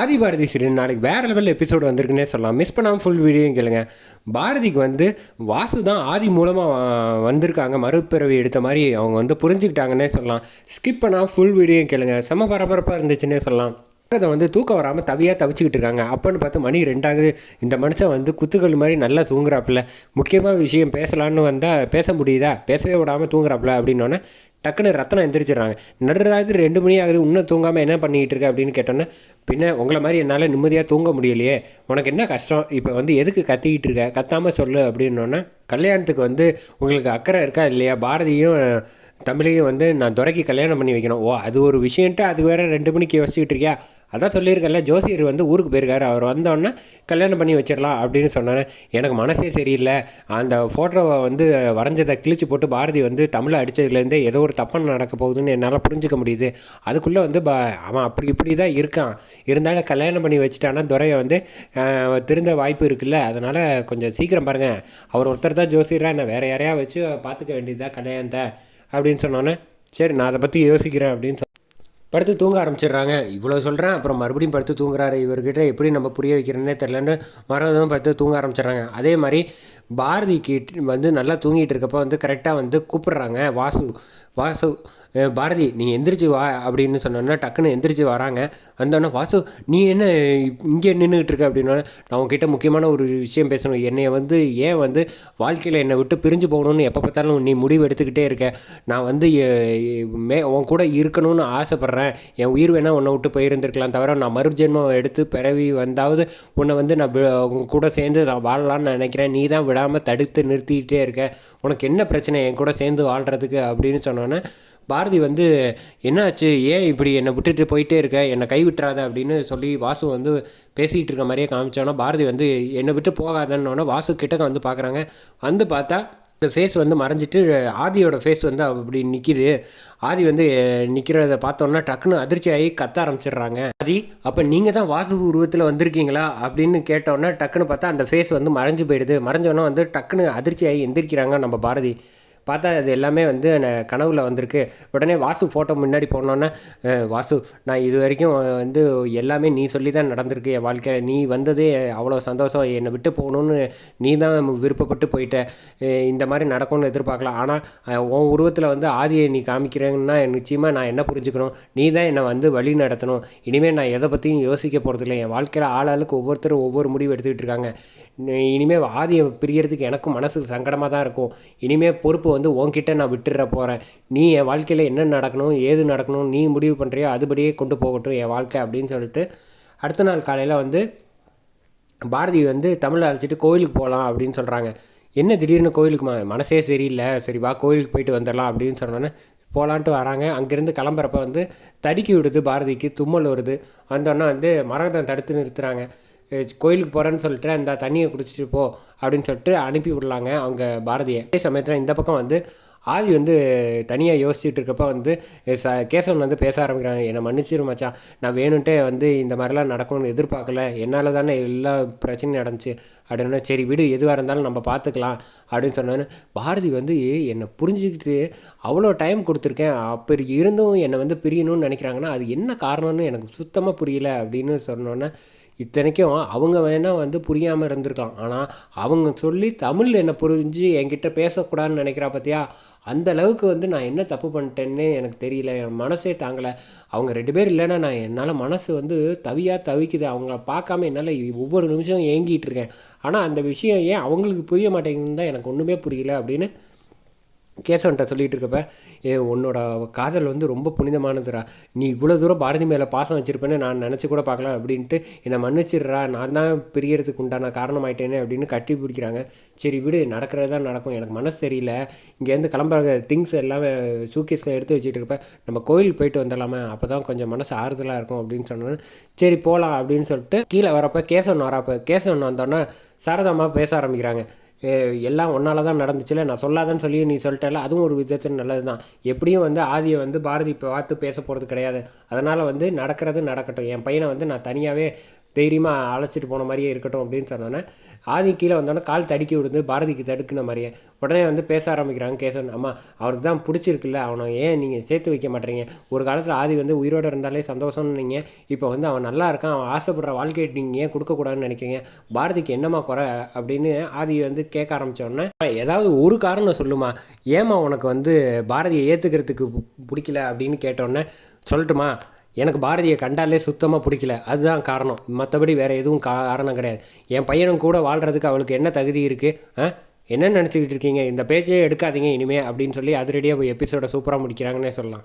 ஆதி Bharathi serial நாளைக்கு வேறு லெவலில் எபிசோடு வந்திருக்குன்னே சொல்லலாம். மிஸ் பண்ணாமல் ஃபுல் வீடியோயும் கேளுங்க. பாரதிக்கு வந்து வாசு தான் ஆதி மூலமாக வந்திருக்காங்க. மறுபிறவி எடுத்த மாதிரி அவங்க வந்து புரிஞ்சுக்கிட்டாங்கன்னே சொல்லலாம். ஸ்கிப் பண்ணால் ஃபுல் வீடியோயும் கேளுங்க. செம பரபரப்பாக இருந்துச்சுன்னே சொல்லலாம். அதை வந்து தூக்கம் வராமல் தவியாக தவிச்சிக்கிட்டு இருக்காங்க. அப்போன்னு பார்த்து மணி ரெண்டாகுது. இந்த மனுஷன் வந்து குத்துக்கள் மாதிரி நல்லா தூங்குறாப்புல. முக்கியமாக விஷயம் பேசலான்னு வந்தால் பேச முடியுதா? பேசவே விடாமல் தூங்குறாப்புல அப்படின்னோடனே டக்குன்னு ரத்தனம் எந்திரிச்சிடுறாங்க. நடுராது ரெண்டு மணி ஆகுது இன்னும் தூங்காமல் என்ன பண்ணிக்கிட்டு இருக்க அப்படின்னு கேட்டோன்னே பின்ன உங்களை மாதிரி என்னால் நிம்மதியாக தூங்க முடியலையே உனக்கு என்ன கஷ்டம்? இப்போ வந்து எதுக்கு கத்திக்கிட்டு இருக்க? கத்தாமல் சொல்லு அப்படின்னோன்னே கல்யாணத்துக்கு வந்து உங்களுக்கு அக்கறை இருக்கா இல்லையா? பாரதியும் தமிழையும் வந்து நான் துறைக்கு கல்யாணம் பண்ணி வைக்கணும். ஓ அது ஒரு விஷயன்ட்டு அது வேறு ரெண்டு மணிக்கு யோசிச்சுக்கிட்டு இருக்கியா? அதான் சொல்லியிருக்கேன்ல ஜோசியர் வந்து ஊருக்கு போயிருக்காரு. அவர் வந்தோடனே கல்யாணம் பண்ணி வச்சிடலாம் அப்படின்னு சொன்னார். எனக்கு மனசே சரியில்லை. அந்த ஃபோட்டோவை வந்து வரைஞ்சதை கிழிச்சு போட்டு பாரதி வந்து தமிழை அடித்ததுலேருந்தே ஏதோ ஒரு தப்பாக நடக்க போகுதுன்னு என்னால் புரிஞ்சுக்க முடியுது. அதுக்குள்ளே வந்து பா அவன் அப்படி இப்படி தான் இருக்கான். இருந்தாலும் கல்யாணம் பண்ணி வச்சுட்டானா துறையை வந்து திருந்த வாய்ப்பு இருக்குல்ல. அதனால் கொஞ்சம் சீக்கிரம் பாருங்கள் அவர் ஒருத்தர் தான் ஜோசியராக என்ன வேறு யாரையா வச்சு பார்த்துக்க வேண்டியதா கல்யாணத்தை. அப்படின்னு சொன்னோன்னே சரி நான் அதை பற்றி யோசிக்கிறேன் அப்படின்னு சொ படுத்து தூங்க ஆரம்பிச்சிடுறாங்க. இவ்வளோ சொல்கிறேன் அப்புறம் மறுபடியும் படுத்து தூங்குறாரு இவர்கிட்ட எப்படி நம்ம புரிய வைக்கிறேன்னே தெரிலன்னு மறுபடியும் படுத்து தூங்க ஆரம்பிச்சிடுறாங்க. அதே மாதிரி பாரதி கிட்ட வந்து நல்லா தூங்கிட்டு இருக்கப்போ வந்து கரெக்டாக வந்து கூப்பிடுறாங்க. வாசு வாசு பாரதி நீ எந்திரிச்சு வா அப்படின்னு சொன்னோன்னா டக்குன்னு எந்திரிச்சு வராங்க. வந்தோடனே வாசு நீ என்ன இங்கே நின்றுக்கிட்டு இருக்க? அப்படின்னா நான் உங்ககிட்ட முக்கியமான ஒரு விஷயம் பேசணும். என்னைய வந்து ஏன் வந்து வாழ்க்கையில் என்னை விட்டு பிரிஞ்சு போகணும்னு எப்போ பார்த்தாலும் நீ முடிவு எடுத்துக்கிட்டே இருக்க? நான் வந்து மே உன் கூட இருக்கணும்னு ஆசைப்பட்றேன். என் உயிர் வேணால் உன்னை விட்டு போயிருந்திருக்கலாம். தவிர நான் மறுஜென்மம் எடுத்து பிறவி வந்தாவது உன்னை வந்து நான் உங்க உன் கூட சேர்ந்து நான் வாழலாம்னு நினைக்கிறேன். நீ தான் விடாமல் தடுத்து நிறுத்திக்கிட்டே இருக்க. உனக்கு என்ன பிரச்சனை? என் கூட சேர்ந்து வாழ்கிறதுக்கு அப்படின்னு சொன்னோன்னே பா பாரதி வந்து என்னாச்சு? ஏன் இப்படி என்னை விட்டுட்டு போயிட்டே இருக்க? என்னை கைவிட்டுறாத? அப்படின்னு சொல்லி வாசு வந்து பேசிகிட்டு இருக்க மாதிரியே காமிச்சோன்னா பாரதி வந்து என்னை விட்டு போகாதன்னொன்னே வாசு கிட்டக்க வந்து பார்க்குறாங்க வந்து பார்த்தா இந்த ஃபேஸ் வந்து மறைஞ்சிட்டு ஆதியோட ஃபேஸ் வந்து அப்படி நிற்கிது ஆதி வந்து நிற்கிறத பார்த்தோன்னா டக்குன்னு அதிர்ச்சி ஆகி கத்த ஆரம்பிச்சிடுறாங்க. ஆதி அப்போ நீங்கள் தான் வாசு உருவத்தில் வந்திருக்கீங்களா? அப்படின்னு கேட்டோன்னே டக்குன்னு பார்த்தா அந்த ஃபேஸ் வந்து மறைஞ்சு போயிடுது. மறைஞ்சோன்னே வந்து டக்குன்னு அதிர்ச்சி ஆகி எந்திரிக்கிறாங்க நம்ம பாரதி. பார்த்தா அது எல்லாமே வந்து ந- கனவுல வந்திருக்கு. உடனே வாசு ஃபோட்டோ முன்னாடி போனோன்னே வாசு நான் இது வரைக்கும் வந்து எல்லாமே நீ சொல்லி தான் நடந்திருக்கு. என் வாழ்க்கை நீ வந்ததே அவ்வளோ சந்தோஷம். என்னை விட்டு போகணுன்னு நீ தான் விருப்பப்பட்டு போயிட்ட. இந்த மாதிரி நடக்கும்னு எதிர்பார்க்கலாம். ஆனால் உன் உருவத்தில் வந்து ஆதியை நீ காமிக்கிறேன்னா நிச்சயமாக நான் என்ன புரிஞ்சுக்கணும்? நீ தான் என்னை வந்து வழி நடத்தணும். இனிமேல் நான் எதை பற்றியும் யோசிக்க போகிறதில்ல என் வாழ்க்கையில் ஆளாளுக்கு ஒவ்வொருத்தரும் ஒவ்வொரு முடிவு எடுத்துக்கிட்டு இருக்காங்க. இனிமேல் ஆதியை பிரியறதுக்கு எனக்கும் மனசுக்கு சங்கடமாக தான் இருக்கும். இனிமேல் பொறுப்பு வந்து உன்கிட்ட நான் விட்டுற போகிறேன் நீ என் வாழ்க்கையில் என்ன நடக்கணும் ஏது நடக்கணும் நீ முடிவு பண்ணுறியோ அதுபடியே கொண்டு போகட்டும் என் வாழ்க்கை அப்படின்னு சொல்லிட்டு அடுத்த நாள் காலையில் வந்து பாரதி வந்து தமிழை அழைச்சிட்டு கோயிலுக்கு போகலாம் அப்படின்னு சொல்கிறாங்க என்ன திடீர்னு கோயிலுக்கு ம மனசே சரியில்லை. சரி வா கோயிலுக்கு போயிட்டு வந்துடலாம் அப்படின்னு சொன்னோன்னே போகலான்ட்டு வராங்க. அங்கேருந்து கிளம்புறப்ப வந்து தடுக்கி விடுது பாரதிக்கு தும்மல் வருது. வந்தோன்னே வந்து மரகதம் தடுத்து நிறுத்துகிறாங்க கோயிலுக்கு போகிறேன்னு சொல்லிட்டு அந்த தண்ணியை குடிச்சிட்டு போ அப்படின்னு சொல்லிட்டு அனுப்பி விடலாங்க அவங்க பாரதியை. அதே சமயத்தில் இந்த பக்கம் வந்து ஆதி வந்து தனியாக யோசிச்சுட்டு இருக்கப்ப வந்து ச கேசவன் வந்து பேச ஆரம்பிக்கிறாங்க. என்னை மன்னிச்சிரு மச்சான் நான் வேணும்ட்டே வந்து இந்த மாதிரிலாம் நடக்கும்னு எதிர்பார்க்கல. என்னால் தானே எல்லா பிரச்சனையும் நடந்துச்சு. அப்படின்னா சரி விடு எதுவாக இருந்தாலும் நம்ம பார்த்துக்கலாம் அப்படின்னு சொன்னோன்னே பாரதி வந்து என்னை புரிஞ்சுக்கிட்டு அவ்வளோ டைம் கொடுத்துருக்கேன். அப்படி இருந்தும் என்னை வந்து பிரியணும்னு நினைக்கிறாங்கன்னா அது என்ன காரணம்னு எனக்கு சுத்தமாக புரியல. அப்படின்னு சொன்னோன்னே இத்தனைக்கும் அவங்க வேணால் வந்து புரியாமல் இருந்திருக்கலாம். ஆனால் அவங்க சொல்லி தமிழ் என்னை புரிஞ்சு என்கிட்ட பேசக்கூடாதுன்னு நினைக்கிறா பார்த்தியா அந்த அளவுக்கு வந்து நான் என்ன தப்பு பண்ணிட்டேன்னு எனக்கு தெரியல. என் மனசே தாங்கலை. அவங்க ரெண்டு பேர் இல்லைன்னா நான் என்னால் மனசு வந்து தவியாக தவிக்குது. அவங்கள பார்க்காம என்னால் ஒவ்வொரு நிமிஷம் ஏங்கிட்டு இருக்கேன். ஆனால் அந்த விஷயம் ஏன் அவங்களுக்கு புரிய மாட்டேங்குதுன்னு தான் எனக்கு ஒன்றுமே புரியல அப்படின்னு கேசவன்ட்ட சொல்லிட்டு இருக்கப்ப ஏ உன்னோட காதல் வந்து ரொம்ப புனிதமானதுடா. நீ இவ்வளோ தூரம் பாரதி மேலே பாசம் வச்சிருப்பேன்னு நான் நினச்சி கூட பார்க்கலாம் அப்படின்ட்டு என்னை மன்னிச்சிடுறா. நான் தான் பிரியறதுக்கு உண்டான காரணமாயிட்டேனே அப்படின்னு கட்டி பிடிக்கிறாங்க. சரி விடு நடக்கிறது தான் நடக்கும். எனக்கு மனசு தெரியல இங்கேருந்து கிளம்புற திங்ஸ் எல்லாமே சூக்கேஸில் எடுத்து வச்சுட்டு இருக்கப்ப நம்ம கோயில் போயிட்டு வந்துடலாமே. அப்போ தான் கொஞ்சம் மனசு ஆறுதலாக இருக்கும் அப்படின்னு சொன்னோன்னே சரி போகலாம் அப்படின்னு சொல்லிட்டு கீழே வரப்போ கேசவன் வரப்போ கேசவன் வந்தோன்னே சாரதாமா பேச ஆரம்பிக்கிறாங்க. எல்லாம் ஒன்றால் தான் நடந்துச்சுல? நான் சொல்லாதன்னு சொல்லி நீ சொல்லிட்டல அதுவும் ஒரு விதத்தில் நல்லது தான் எப்படியும் வந்து ஆதியை வந்து பாரதி இப்போ பார்த்து பேச போகிறது கிடையாது. அதனால் வந்து நடக்கிறது நடக்கட்டும். என் பையனை வந்து நான் தனியாகவே தைரியமாக அழைச்சிட்டு போன மாதிரியே இருக்கட்டும் அப்படின்னு சொன்னோன்னே ஆதி கீழே வந்தோடனே கால் தடுக்கி விடுந்து பாரதிக்கு தடுக்கின மாதிரியே. உடனே வந்து பேச ஆரம்பிக்கிறாங்க கேசவன். அம்மா அவனுக்கு தான் பிடிச்சிருக்குல்ல அவனை ஏன் நீங்கள் சேர்த்து வைக்க மாட்டேறீங்க? ஒரு காலத்தில் ஆதி வந்து உயிரோடு இருந்தாலே சந்தோஷம்னு நீங்கள் இப்போ வந்து அவன் நல்லா இருக்கான் அவன் ஆசைப்படுற வாழ்க்கையை நீங்கள் ஏன் கொடுக்கக்கூடாதுன்னு நினைக்கிறீங்க? பாரதிக்கு என்னம்மா குறை அப்படின்னு ஆதி வந்து கேட்க ஆரம்பித்தோடனே ஏதாவது ஒரு காரணம் சொல்லுமா? ஏம்மா உனக்கு வந்து பாரதியை ஏற்றுக்கிறதுக்கு பிடிக்கல? அப்படின்னு கேட்டோடனே சொல்லட்டுமா? எனக்கு பாரதியை கண்டாலே சுத்தமாக பிடிக்கல. அதுதான் காரணம். மற்றபடி வேறு எதுவும் காரணம் கிடையாது. என் பையனும் கூட வாழ்கிறதுக்கு அவளுக்கு என்ன தகுதி இருக்குது ஆ? என்ன நினச்சிக்கிட்டு இருக்கீங்க? இந்த பேச்சையே எடுக்காதீங்க இனிமே அப்படின்னு சொல்லி அதிரடியாக எபிசோட சூப்பராக முடிக்கிறாங்கன்னே சொல்லலாம்.